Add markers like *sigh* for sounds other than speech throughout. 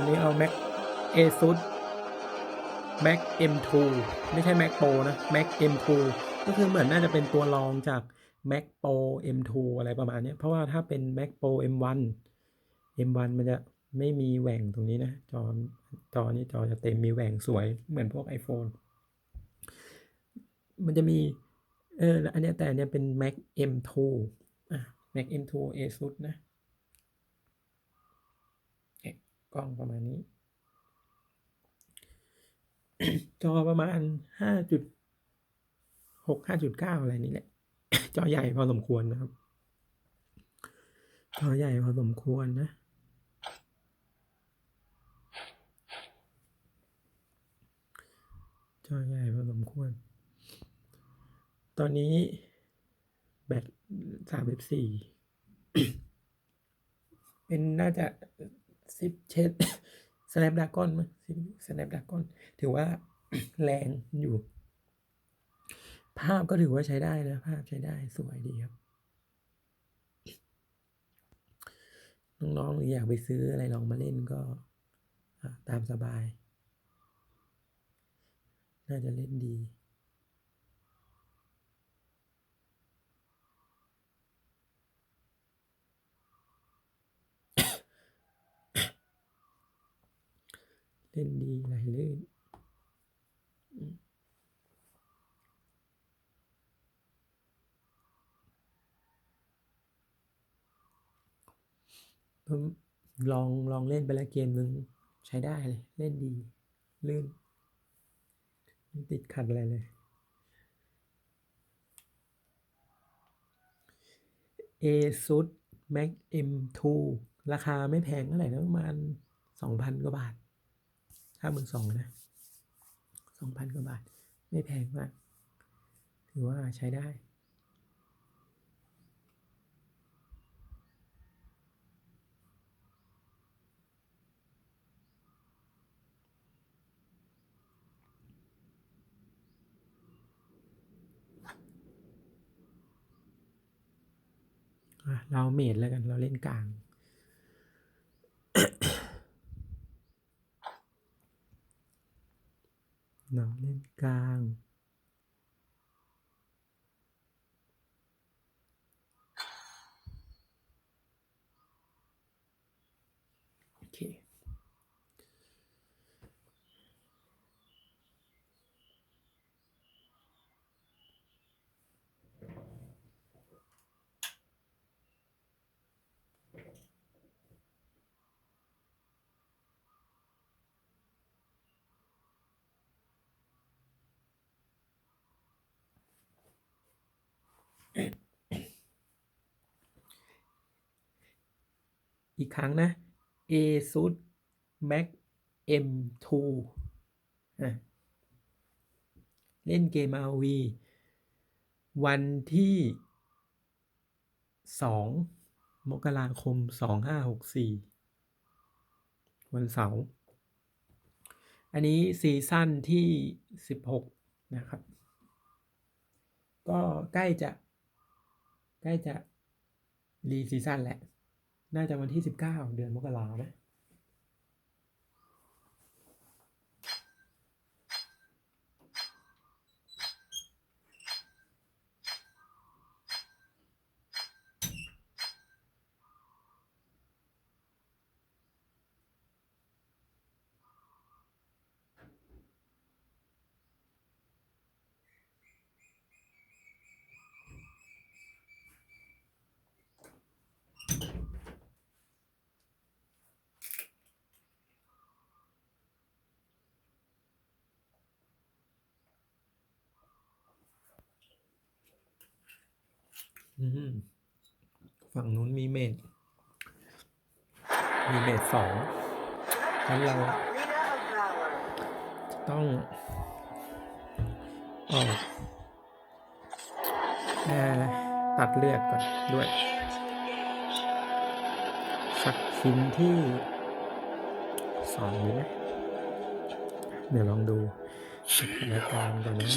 วันนี้เอา Mac ASUS Mac M2 ไม่ใช่ Mac Pro นะ Mac M2 ก็คือเหมือนน่าจะเป็นตัวรองจาก Mac Pro M2 อะไรประมาณนี้ เพราะว่าถ้าเป็น Mac Pro M1 M1 มันจะไม่มีแหว่งตรงนี้นะ จอ จอนี้จอจะเต็มมีแหว่งสวยเหมือนพวก iPhone มันจะมี เออ อันนี้แต่อันเนี้ยเป็น Mac M2 อะ Mac M2 ASUS นะเอ๊ะก ล้องประมาณนี้ จอประมาณห้าจุดหกห้าจุดเก้าอะไรนี่แหละ จอใหญ่พอสมควรนะครับ จอใหญ่พอสมควรนะจอใหญ่พอสมควร ตอนนี้แบตสามสิบสี่ เป็นน่าจะ สิบเชดสแนปดากอนมั้งสแนปดากอนถือว่าแรงอยู่ ภาพก็ถือว่าใช้ได้นะ ภาพใช้ได้สวยดีครับ น้องๆหรืออยากไปซื้ออะไรลองมาเล่นก็ตามสบาย น่าจะเล่นดี เล่นดีไหลลื่นอืมผมลองลองเล่นไปแล้วเกมนึงใช้ได้เลย เล่นดี ลื่นไม่ติดขัดอะไรเลย ASUS Mac M2 ราคาไม่แพงเท่าไหร่นะประมาณสองพันกว่าบาท ถ้ามือสองนะสองพันกว่าบาท ไม่แพงมาก ถือว่าใช้ได้ เราเมดแล้วกัน เราเล่นกลาง เราเล่นกลาง โอเค อีกครั้งนะ ASUS Mac M2 อะเล่นเกม RV วันที่สองมกราคมสองห้าหกสี่วันเสาร์ อันนี้ซีซั่นที่สิบหกนะครับ ก็ใกล้จะ ใกล้จะรีซีซั่นแหละ น่าจะวันที่สิบเก้าเดือนมกราไหม ฝั่งนู้นมีเมดมีเมดสองงั้นเราต้องออกเอ่อตัดเลือดก่อนด้วย สักชิ้นที่สองดีไหมเดี๋ยวลองดูสถานการณ์ก่อนนะ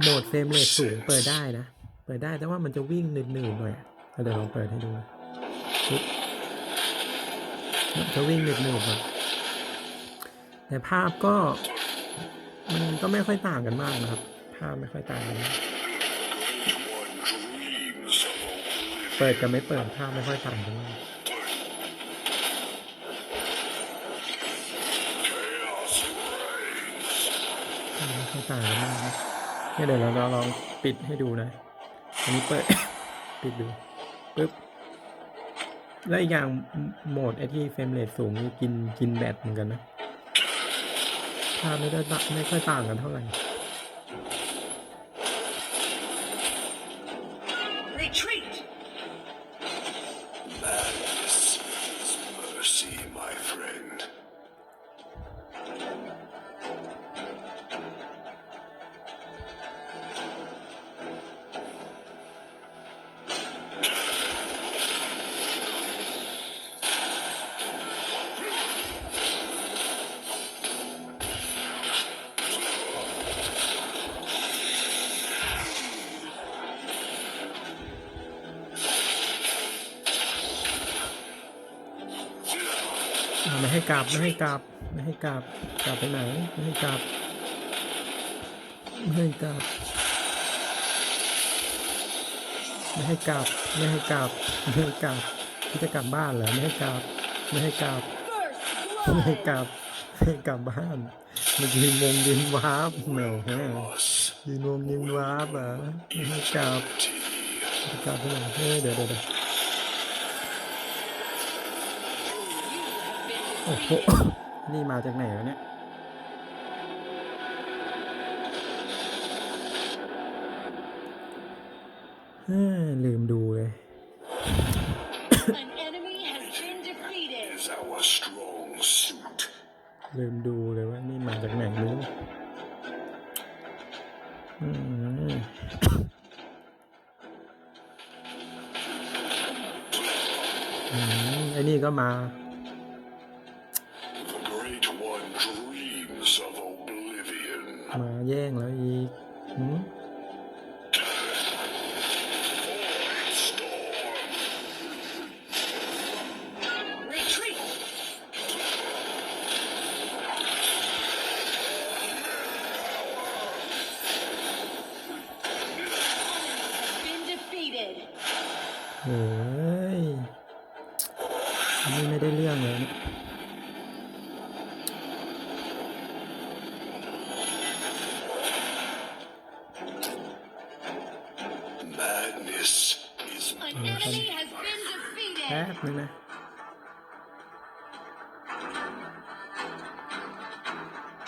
โหมดเฟรมเรทสูงเปิดได้นะ เปิดได้แต่ว่ามันจะวิ่งหนืดๆหน่อยเดี๋ยวลองเปิดให้ดูจะวิ่งหนืดๆหน่อยแต่ภาพก็มันก็ไม่ค่อยต่างกันมากนะครับ ภาพไม่ค่อยต่างกันเปิดกับไม่เปิดภาพไม่ค่อยต่างกันมากไม่ค่อยต่างกันมากเนี่ยเดี๋ยวเราลองปิดให้ดูนะ อันนี้เปิดปิดดูปึ๊บแล้วอีกอย่างโหมดไอที่เฟรมเรทสูงนี่กินกินแบตเหมือนกันนะภาพไม่ได้ไม่ค่อยต่างกันเท่าไหร่ ไม่ให้กลับไม่ให้กลับไม่ให้กลับกลับไปไหนไม่ให้กลับไม่ให้กลับไม่ให้กลับไม่ให้กลับไม่ให้กลับที่จะกลับบ้านเหรอไม่ให้กลับไม่ให้กลับ First ไม่ให้ blood! กลับไม่ให้กลับบ้านมันยืนวงยืนวาร์ปเหนียวแฮะ Chaos ยืนวงยืนวาร์ปอะไม่ให้กลับ tea. จะกลับไปไหนเฮ้ยเดี๋ยวเดี๋ยวเดี๋ยว โอ้โห นี่มาจากไหนวะเนี่ยเอ้อลืมดูเลย An enemy has been defeated! Is our strong suit. ลืมดูเลยว่านี่มาจากไหนรู้อืมอืมไอ้นี่ก็มา มาแย่งแล้วอีกหืม Storm. Retreat! Has been defeated! เฮ้ยอันนี่ไม่ได้เรื่องเลยเนี่ย Bismillah.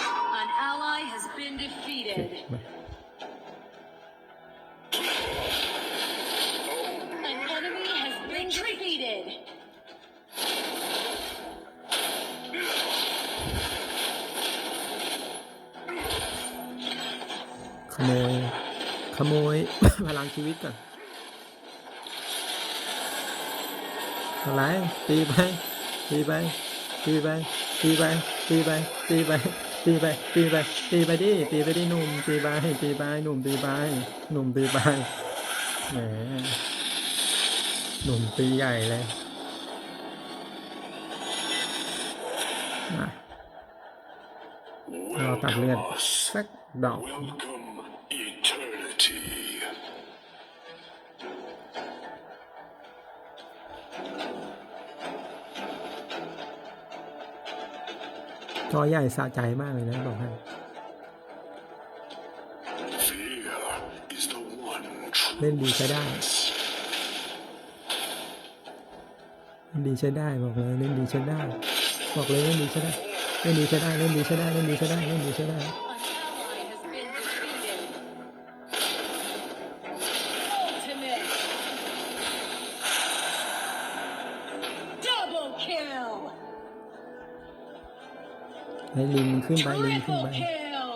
An ally has been defeated. An enemy has been defeated. Come on. ขโมย *laughs* อะไรตีไปตีไปตีไปตีไปตีไปตีไปตีไปตีไปตีไปดิตีไปดิหนุ่มตีไปตีไปหนุ่มตีไปหนุ่มตีไปแหมหนุ่มตีใหญ่เลยเราตัดเลือดสักดอก จอใหญ่สะใจมากเลยนะบอกให้ เล่นดีใช้ได้ เล่นดีใช้ได้บอกเลยเล่นดีใช้ได้ บอกเลยเล่นดีใช้ได้ เล่นดีใช้ได้ เล่นดีใช้ได้ เล่นดีใช้ได้ เล่นดีใช้ได้ ให้ลิงมันขึ้นไปลิงขึ้น Triple ไป kill!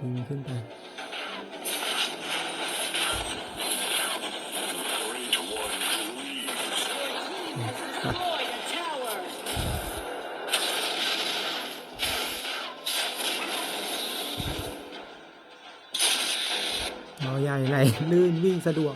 ลิงมันขึ้นไป Great one dreams. Your team has destroyed a tower! จอใหญ่ไหลลื่นวิ่งสะดวก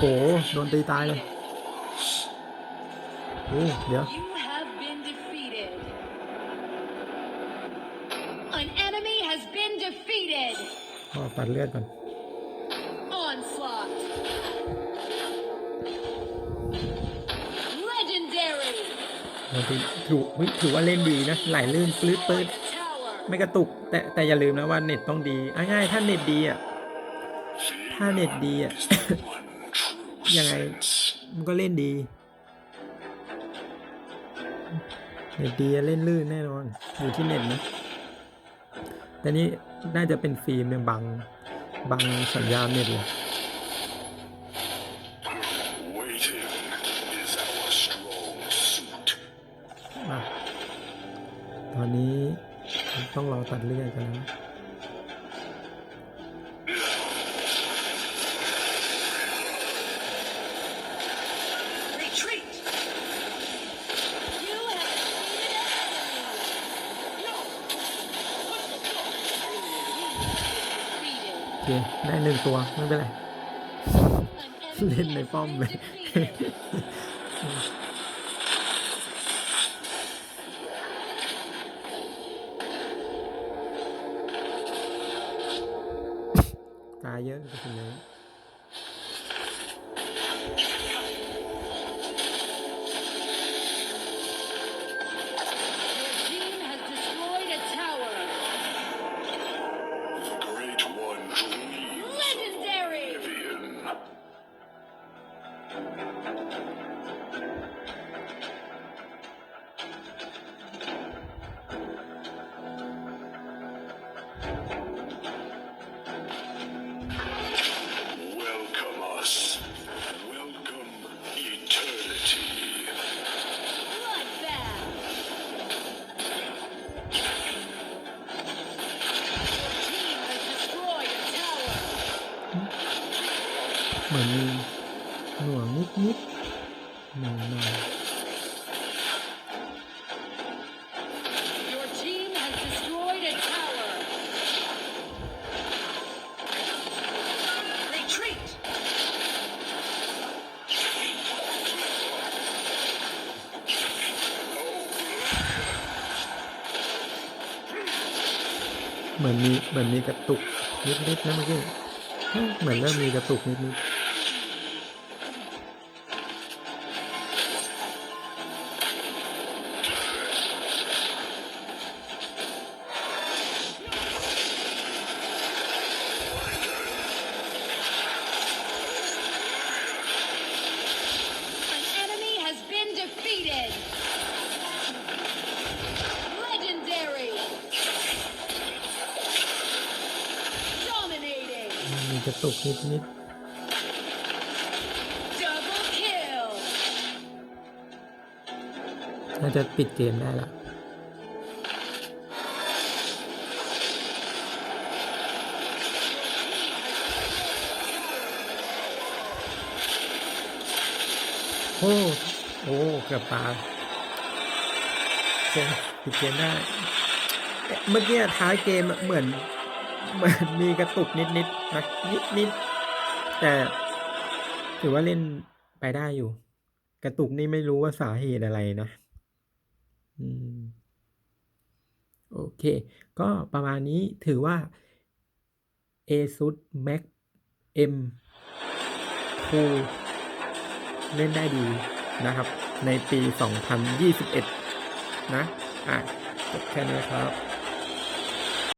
โอ้โห โดนตีตายเลยโอ้เดี๋ยว You have been defeated. An enemy has been defeated. ขอตัดเลือดก่อน Onslaught. Legendary. โดนตีถือเฮ้ยถือว่าเล่นดีนะ ไหลลื่นปลื้ดปื๊ด Destroyed a tower. ไม่กระตุก แต่แต่อย่าลืมนะว่าเน็ตต้องดีอะง่ายๆถ้าเน็ตดีอะ ถ้าเน็ตดีอะ One true ยังไง มันก็เล่นดีเน็ตดีเล่นลื่นแน่นอน อยู่ที่เน็ตนะแต่นี่น่าจะเป็นฟิล์มเนี่ยบังบังสัญญาณเน็ตเลยตอนนี้ต้องรอตัดเลื่อดกันนะ เคได้หนึ่งตัวไม่เป็นไร เล่นในป้อมเลย เหมือนมี หน่วงนิดนิดหน่อยหน่อย Your team has destroyed a tower. Retreat. เหมือนมีเหมือนมีกระตุกนิดนิดนะเมื่อกี้เฮ้ยเหมือนเริ่มมีกระตุกนิดนิ มีกระตุกนิดนิด Double kill. น่าจะปิดเกมได้ละโอ้โอ้เกือบตายโอเคปิดเกมได้ เมื่อกี้ท้ายเกมอะเหมือน เหมือนมีกระตุกนิดนิดๆนะนิดนิดๆแต่ถือว่าเล่นไปได้อยู่ กระตุกนี่ไม่รู้ว่าสาเหตุอะไรนะอืมโอเค ก็ประมาณนี้ถือว่า ASUS Max M 2เล่นได้ดีนะครับ ในปี 2021 นะ อะจบแค่นี้ครับ